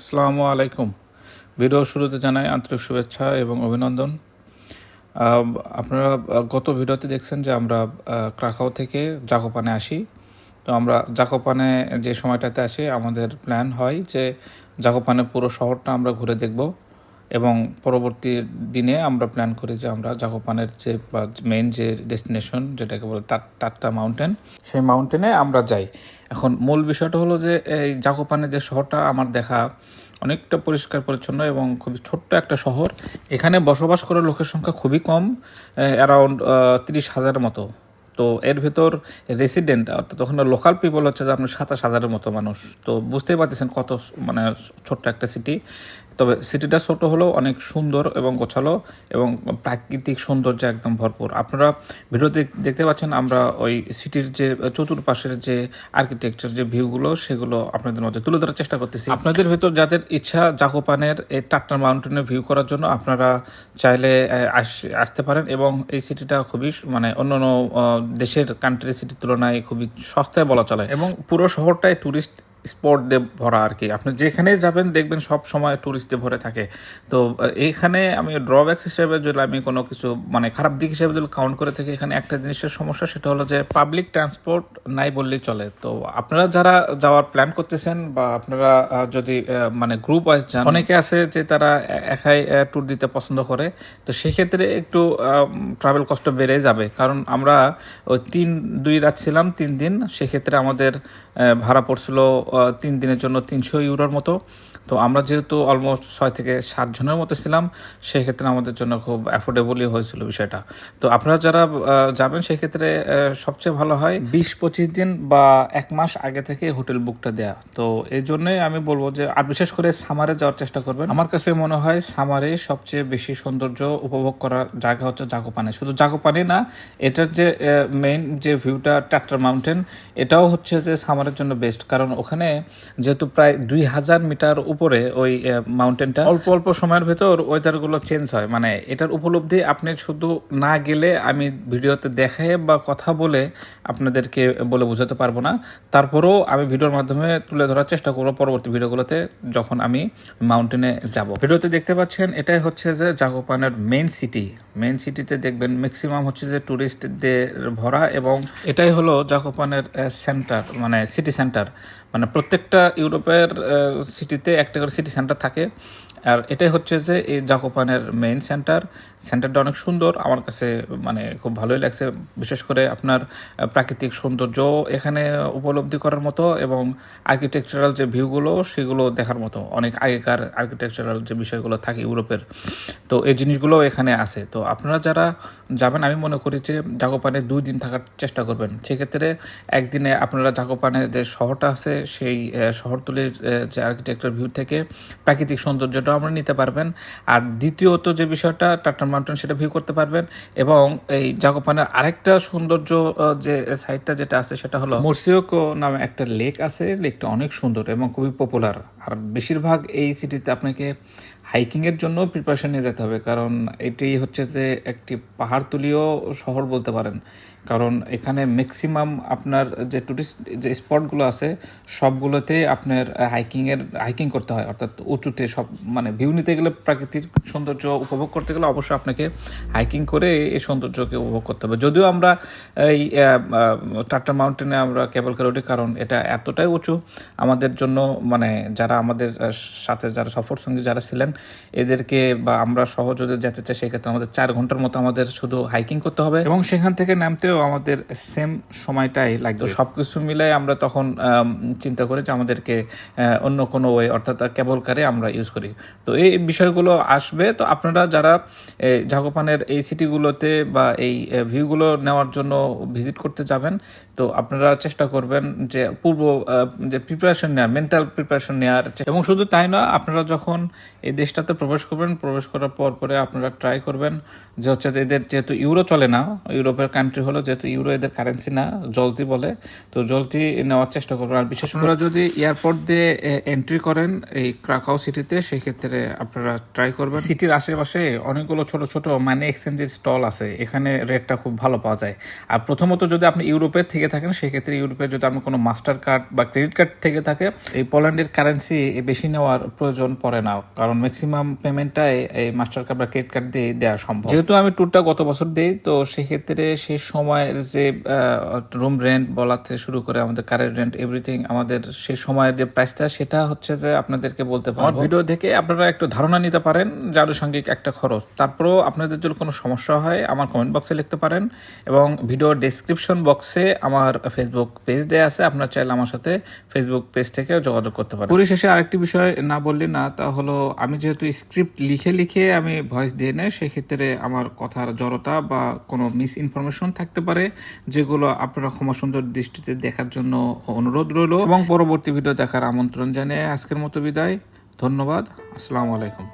আসসালামু আলাইকুম। ভিডিও শুরুতে জানাই আন্তরিক শুভেচ্ছা এবং অভিনন্দন। আপনারা গত ভিডিওতে দেখছেন যে আমরা ক্রাকাও থেকে জাকোপানে আসি। তো আমরা জাকোপানে যে সময়টাতে আসি, আমাদের প্ল্যান হয় যে জাকোপানে পুরো শহরটা আমরা ঘুরে দেখব এবং পরবর্তী দিনে আমরা প্ল্যান করি যে আমরা জাকোপানের যে মেইন যে ডেস্টিনেশন যেটাকে বলে টা- টাট্টা মাউন্টেন সেই মাউন্টেনে আমরা যাই। এখন মূল বিষয়টা হলো যে, এই জাকোপানের যে শহরটা আমার দেখা অনেকটা পরিষ্কার পরিচ্ছন্ন এবং খুবই ছোট্ট একটা শহর, এখানে বসবাস করার লোকের সংখ্যা খুবই কম অ্যারাউন্ড তিরিশ হাজার মতো। তো এর ভেতর রেসিডেন্ট অর্থাৎ ওখানে লোকাল পিপল হচ্ছে যে আপনার সাতাশ হাজারের মতো মানুষ। তো বুঝতেই পারতেছেন কত মানে ছোট্ট একটা সিটি তবে সিটিটা ছোট হলেও অনেক সুন্দর এবং গোছালো এবং প্রাকৃতিক সৌন্দর্য একদম ভরপুর। আপনারা ভিডিওতে দেখতে পাচ্ছেন আমরা ওই সিটির যে চতুর্পাশের যে আর্কিটেকচার যে ভিউগুলো সেগুলো আপনাদের মধ্যে তুলে ধরার চেষ্টা করতেছি। আপনাদের ভেতর যাদের ইচ্ছা জাকোপানের এই টাট্টার মাউন্টেনে ভিউ করার জন্য আপনারা চাইলে আস- আসতে পারেন এবং এই সিটিটা খুবই মানে আহ, দেশের কান্ট্রি সিটির তুলনায় খুবই সস্তায় বলা চলে এবং পুরো শহরটাই টুরিস্ট স্পট দিয়ে ভরা আর কি। আপনি যেখানে যাবেন, দেখবেন সব সময় টুরিস্ট দিয়ে ভরে থাকে। তো এইখানে আমি ড্রব্যাক্স হিসেবে যদি আমি কোনো কিছু মানে খারাপ দিক হিসেবে যদি কাউন্ট করে থাকি, এখানে একটা জিনিসের সমস্যা, সেটা হলো যে পাবলিক ট্রান্সপোর্ট নাই বললেই চলে। তো, আপনারা যারা যাওয়ার প্ল্যান করতেছেন বা আপনারা যদি মানে গ্রুপ ওয়াইজ যান, অনেকে আছে যে তারা একাই ট্যুর দিতে পছন্দ করে। তো সেক্ষেত্রে একটু ট্রাভেল কষ্ট বেড়ে যাবে। কারণ আমরা ওই তিন, দুই রাত ছিলাম, তিন দিন। সেক্ষেত্রে আমাদের ভাড়া পড়ছিল তিন দিনের জন্য তিনশো ইউরোর মতো তো আমরা যেহেতু অলমোস্ট ছয় থেকে সাত জনের মতো ছিলাম, সেক্ষেত্রে আমাদের জন্য খুব অ্যাফোর্ডেবলই হয়েছিল বিষয়টা। তো আপনারা যারা যাবেন, সেক্ষেত্রে সবচেয়ে ভালো হয় বিশ পঁচিশ দিন বা এক মাস আগে থেকে হোটেল বুকটা দেয়া। তো এই জন্যই আমি বলব যে, আর বিশেষ করে সামারে যাওয়ার চেষ্টা করবেন। আমার কাছে মনে হয় সামারে সবচেয়ে বেশি সৌন্দর্য উপভোগ করার জায়গা হচ্ছে জাকোপানে শুধু জাকোপানে না, এটার যে মেইন যে ভিউটা টাট্টার মাউন্টেন এটাও হচ্ছে যে সামারের জন্য বেস্ট কারণ ওখানে যেহেতু প্রায় দুই হাজার মিটার উপরে ওই মাউন্টেনটা অল্প অল্প সময়ের ভেতর ওয়েদারগুলো চেঞ্জ হয়। মানে এটার উপলব্ধি আপনি শুধু না গেলে আমি ভিডিওতে দেখে বা কথা বলে আপনাদেরকে বলে বোঝাতে পারব না। তারপরেও আমি ভিডিওর মাধ্যমে তুলে ধরার চেষ্টা করব পরবর্তী ভিডিওগুলোতে যখন আমি মাউন্টেনে যাব। ভিডিওতে দেখতে পাচ্ছেন, এটাই হচ্ছে যে জাগোপানের মেইন সিটি মেইন সিটিতে দেখবেন ম্যাক্সিমাম হচ্ছে যে ট্যুরিস্টদের ভরা এবং এটাই হলো জাকোপানের সেন্টার মানে সিটি সেন্টার মানে প্রত্যেকটা ইউরোপের সিটিতে একটা করে সিটি সেন্টার থাকে। আর এটাই হচ্ছে যে এই জাকোপানের মেইন সেন্টার সেন্টারটা অনেক সুন্দর। আমার কাছে মানে খুব ভালোই লাগছে। বিশেষ করে আপনার প্রাকৃতিক সৌন্দর্য এখানে উপলব্ধি করার মতো এবং আর্কিটেকচারাল যে ভিউগুলো সেগুলো দেখার মতো। অনেক আগেকার আর্কিটেকচারাল যে বিষয়গুলো থাকে ইউরোপের। তো এই জিনিসগুলো এখানে আছে। তো আপনারা যারা যাবেন, আমি মনে করি যে জাগোপানে দুই দিন থাকার চেষ্টা করবেন। সেক্ষেত্রে একদিনে আপনারা জাগোপানে যে শহরটা আছে, সেই শহরতলির যে আর্কিটেকচার ভিউ থেকে প্রাকৃতিক সৌন্দর্যটাও আমরা নিতে পারবেন। আর দ্বিতীয়ত যে বিষয়টা, টাটার মাউন্টেন সেটা ভিউ করতে পারবেন। এবং এই জাগোপানের আরেকটা সৌন্দর্য যে সাইডটা যেটা আছে, সেটা হলো মর্সিওকো নামে একটা লেক আছে। লেকটা অনেক সুন্দর এবং খুবই পপুলার আর বেশিরভাগ এই সিটিতে আপনাকে হাইকিংয়ের জন্য প্রিপারেশন নিয়ে যেতে হবে, কারণ এটি হচ্ছে যে একটি পাহাড়তুলীয় শহর বলতে পারেন। কারণ এখানে ম্যাক্সিমাম আপনার যে টুরিস্ট যে স্পটগুলো আছে, সবগুলোতে আপনার হাইকিংয়ের হাইকিং করতে হয়। অর্থাৎ উঁচুতে সব মানে ভিউ নিতে গেলে প্রাকৃতিক সৌন্দর্য উপভোগ করতে গেলে অবশ্যই আপনাকে হাইকিং করে এই সৌন্দর্যকে উপভোগ করতে হবে। যদিও আমরা এই টাটা মাউন্টেনে আমরা কেবল কার উঠি, কারণ এটা এতটাই উঁচু। আমাদের জন্য মানে যারা আমাদের সাথে যারা সফর সঙ্গী যারা ছিলেন এদেরকে বা আমরা সহ যদি যেতে চাই সেক্ষেত্রে আমাদের চার ঘণ্টার মতো আমাদের শুধু হাইকিং করতে হবে এবং সেখান থেকে নামতেও আমাদের সেম সময়টাই লাগবে। সব কিছু মিলাই আমরা তখন চিন্তা করি যে আমাদেরকে অন্য কোনো ওয়ে অর্থাৎ কেবল কারে আমরা ইউজ করি। তো এই বিষয়গুলো আসবে। তো আপনারা যারা এই ঝাকোপানের এই সিটিগুলোতে বা এই ভিউগুলো নেওয়ার জন্য ভিজিট করতে যাবেন তো আপনারা চেষ্টা করবেন যে পূর্ব যে প্রিপারেশন নেওয়ার মেন্টাল প্রিপারেশন নেওয়ার চে- এবং শুধু তাই না আপনারা যখন এই দেশটাতে প্রবেশ করবেন প্রবেশ করার পর পরে আপনারা ট্রাই করবেন যে হচ্ছে এদের যেহেতু ইউরো চলে না ইউরোপের কান্ট্রি হলো যেহেতু ইউরো এদের কারেন্সি না জলদি বলে তো জলদি নেওয়ার চেষ্টা করবেন। আর বিশেষ করে যদি এয়ারপোর্ট দিয়ে এন্ট্রি করেন এই ক্রাকাও সিটিতে সেক্ষেত্রে আপনারা ট্রাই করবেন। সিটির আশেপাশে অনেকগুলো ছোট ছোট মানি এক্সচেঞ্জের স্টল আছে এখানে রেটটা খুব ভালো পাওয়া যায়। আর প্রথমত যদি আপনি ইউরোপের থেকে থাকেন সেক্ষেত্রে ইউরোপে যদি আপনার কোনো মাস্টার কার্ড বা ক্রেডিট কার্ড থেকে থাকে এই পোল্যান্ডের কারেন্সি বেশি বেশি নেওয়ার প্রয়োজন পড়ে না কারণ ম্যাক্সিমাম পেমেন্টটাই এই মাস্টার কার্ড বা ক্রেডিট কার্ড দিয়ে দেওয়া সম্ভব। যেহেতু আমি ট্যুরটা গত বছর দিই তো সেক্ষেত্রে সেই সময়ের যে রুম রেন্ট বলা থেকে শুরু করে আমাদের কারের রেন্ট এভরিথিং আমাদের সেই সময়ের যে প্রাইসটা সেটা হচ্ছে যে আপনাদেরকে বলতে পারব। ভিডিও দেখে আপনারা একটু ধারণা নিতে পারেন যে আনুষঙ্গিক একটা খরচ। তারপরেও আপনাদের যদি কোনো সমস্যা হয় আমার কমেন্ট বক্সে লিখতে পারেন এবং ভিডিওর ডেসক্রিপশন বক্সে আমার ফেসবুক পেজ দেওয়া আছে আপনার চাইলে আমার সাথে ফেসবুক পেজ থেকে যোগাযোগ করতে পারেন। পরিশেষে আরেকটি বিষয় না বললি না, তা হলো আমি যেহেতু স্ক্রিপ্ট লিখে লিখে আমি ভয়েস দিয়ে নেই, সেক্ষেত্রে আমার কথার জড়তা বা কোনো মিস ইনফরমেশন থাকতে পারে, যেগুলো আপনারা ক্ষমা সুন্দর দৃষ্টিতে দেখার জন্য অনুরোধ রইল। এবং পরবর্তী ভিডিও দেখার আমন্ত্রণ জানিয়ে আজকের মতো বিদায়। ধন্যবাদ। আসসালামু আলাইকুম।